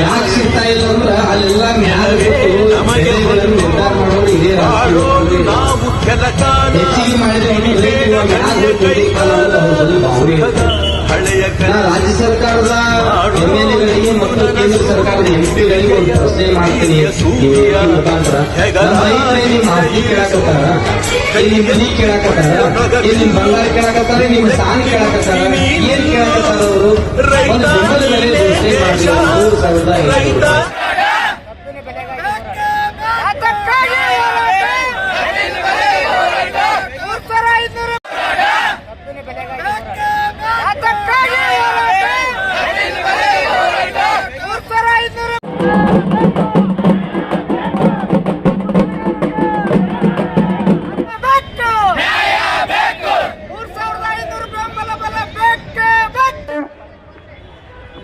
ಯಾಕೆ ಸಿಗ್ತಾ ಇಲ್ಲ ಅಂದ್ರ ಅಲ್ಲೆಲ್ಲ ಮ್ಯಾಲ ನಿರ್ಧಾರ ಮಾಡೋರು ಇದೇ ಹೆಚ್ಚಿಗೆ ಮಾಡಿದ್ರೆ ಕೇಂದ್ರ ಸರ್ಕಾರದ ಎಂಪಿಗಳಿಗೆ ಒಂದು ಪ್ರಶ್ನೆ ಮಾಡ್ತೀನಿ. ಮುಖಾಂತರ ನಮ್ಮ ನಿಮ್ಮ ಆಸ್ತಿ ಕೇಳಾಕತ್ತಾರ? ಇಲ್ಲಿ ಮನಿ ಕೇಳಕತ್ತಾರ? ಇಲ್ಲಿ ಬಂಗಾರ ಕೇಳಕತ್ತಾರ? ನಿಮ್ಮ ಸಾನ್ ಕೇಳಕತ್ತಾರ? ಏನ್ ಕೇಳಾಕತ್ತಾರ ಅವರು? ಒಂದು ಬೆಂಬಲ ಬೆಲೆ ಘೋಷಣೆ ಮಾಡಿ ಮೂರು ಸಾವಿರದ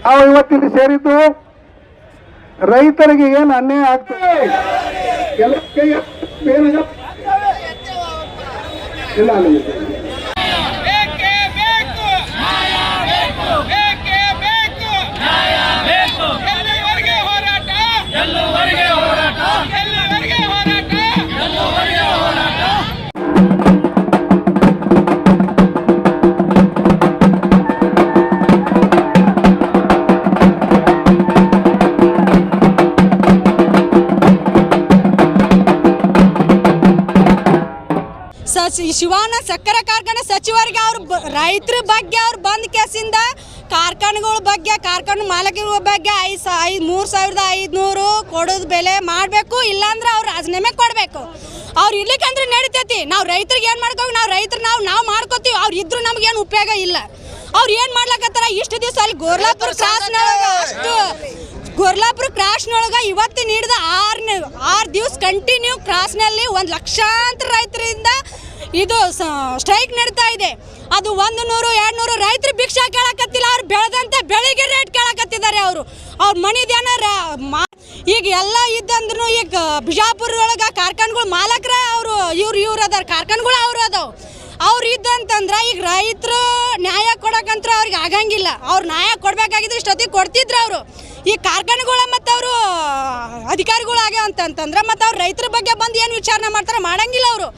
ನಾವು ಇವತ್ತಿಲ್ಲಿ ಸೇರಿದ್ದು ರೈತರಿಗೆ ಏನು ಅನ್ಯಾಯ ಆಗ್ತದೆ ಅಲ್ಲಿ ಬೇಕೇ ಬೇಕು ಬೇಕೇ ಬೇಕು ಎಲ್ಲಿವರೆಗೆ ಹೋರಾಟ ಎಲ್ಲಿವರೆಗೆ ಹೋರಾಟ. ಎಲ್ಲಿವರೆಗೆ ಹೋರಾಟ. ಸಚಿ ಶಿವಾನ ಸಕ್ಕರೆ ಕಾರ್ಖಾನೆ ಸಚಿವರಿಗೆ ಅವ್ರು ಬ- ರೈತರ ಬಗ್ಗೆ ಅವ್ರು ಬಂದ್ ಕೇಸಿಂದ ಕಾರ್ಖಾನೆಗಳ ಬಗ್ಗೆ ಕಾರ್ಖಾನೆ ಮಾಲಕರ ಬಗ್ಗೆ ಐದು ಸಾ ಐದು ಮೂರು ಸಾವಿರದ ಐದುನೂರು ಕೊಡೋದು ಬೆಲೆ ಮಾಡಬೇಕು ಇಲ್ಲಾಂದ್ರೆ ಅವ್ರು ರಾಜೀನಾಮೆ ಕೊಡಬೇಕು. ಅವ್ರು ಇರ್ಲಿಕ್ಕಂದ್ರೆ ನಡೀತೈತಿ. ನಾವು ರೈತರಿಗೆ ಏನು ಮಾಡ್ಕೋಬೇಕು ನಾವು ರೈತರು ನಾವು ನಾವು ಮಾಡ್ಕೋತೀವಿ. ಅವ್ರು ಇದ್ರು ನಮಗೇನು ಉಪಯೋಗ ಇಲ್ಲ. ಅವ್ರು ಏನು ಮಾಡ್ಲಕತ್ತಾರ? ಇಷ್ಟು ದಿವಸ ಅಲ್ಲಿ ಗೋರ್ಲಾಪುರ ಕ್ರಾಸ್ನೊಳಗೆ ಅಷ್ಟು ಗೊರ್ಲಾಪುರ ಕ್ರಾಸ್ನೊಳಗೆ ಇವತ್ತು ನೀಡಿದ ಆರು ಆರು ದಿವಸ ಕಂಟಿನ್ಯೂ ಕ್ರಾಸ್ನಲ್ಲಿ ಒಂದು ಲಕ್ಷಾಂತರ ರೈತರಿಂದ ಇದು ಸ್ಟ್ರೈಕ್ ನಡೀತಾ ಇದೆ. ಅದು ಒಂದು ನೂರು, ಎರಡು ನೂರು ರೈತರು ಭಿಕ್ಷಾ ಕೇಳಕತ್ತಿಲ್ಲ, ಅವ್ರು ಬೆಳೆದಂತ ಬೆಳಿಗ್ಗೆ ರೇಟ್ ಕೇಳಕತ್ತಿದ್ದಾರೆ ಅವರು. ಅವ್ರ ಮನಿದೇನ ಈಗ ಎಲ್ಲ ಇದ್ದಂದ್ರೂ ಈಗ ಬಿಜಾಪುರದೊಳಗೆ ಕಾರ್ಖಾನೆಗಳು ಮಾಲಕರ ಅವರು, ಇವ್ರು ಇವ್ರು ಅದಾರ, ಕಾರ್ಖಾನೆಗಳು ಅವರು ಅದಾವ. ಅವ್ರು ಇದ್ದಂತಂದ್ರೆ ಈಗ ರೈತರು ನ್ಯಾಯ ಕೊಡಕಂತ್ರ ಅವ್ರಿಗೆ ಆಗಂಗಿಲ್ಲ. ಅವ್ರು ನ್ಯಾಯ ಕೊಡ್ಬೇಕಾಗಿದ್ರೆ ಇಷ್ಟೊತ್ತಿಗೆ ಕೊಡ್ತಿದ್ರು ಅವರು. ಈ ಕಾರ್ಖಾನೆಗಳ ಮತ್ತು ಅವರು ಅಧಿಕಾರಿಗಳು ಆಗ್ಯಾವ ಅಂತಂತಂದ್ರೆ ಮತ್ತು ಅವ್ರು ರೈತರ ಬಗ್ಗೆ ಬಂದು ಏನು ವಿಚಾರಣೆ ಮಾಡ್ತಾರೆ? ಮಾಡಂಗಿಲ್ಲ ಅವರು.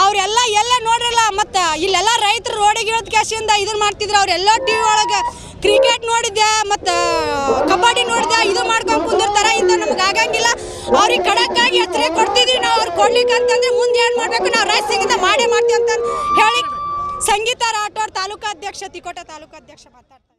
ಅವರೆಲ್ಲ ಎಲ್ಲ ನೋಡಿರಲ್ಲ, ಮತ್ತು ಇಲ್ಲೆಲ್ಲ ರೈತರು ರೋಡಿಗೆ ಇಳಿದ ಕ್ಯಾಶಿಂದ ಇದನ್ನ ಮಾಡ್ತಿದ್ರು. ಅವರೆಲ್ಲ ಟಿ ವಿ ಒಳಗೆ ಕ್ರಿಕೆಟ್ ನೋಡಿದ್ದೆ ಮತ್ತು ಕಬಡ್ಡಿ ನೋಡಿದೆ ಇದು ಮಾಡ್ಕೊಂಡು ಕುಂದಿರ್ತಾರ ಇಂಥ ನಮ್ಗೆ ಆಗಂಗಿಲ್ಲ. ಅವ್ರಿಗೆ ಖಡಕ್ಕಾಗಿ ಎಚ್ಚರಿಕೆ ಕೊಡ್ತಿದ್ವಿ ನಾವು, ಅವ್ರು ಕೊಡ್ಲಿಕ್ಕೆ ಅಂತಂದ್ರೆ ಮುಂದೆ ಏನು ಮಾಡಬೇಕು? ನಾವು ರಾಜ್ಯ ಸಂಗೀತ ಮಾಡೇ ಮಾಡ್ತೀವಿ ಅಂತ ಹೇಳಿ ಸಂಗೀತ ರಾಠೋರ್ ತಾಲೂಕಾಧ್ಯಕ್ಷ, ತಿಕೋಟ ತಾಲೂಕಾಧ್ಯಕ್ಷ ಮಾತಾಡ್ತಾರೆ.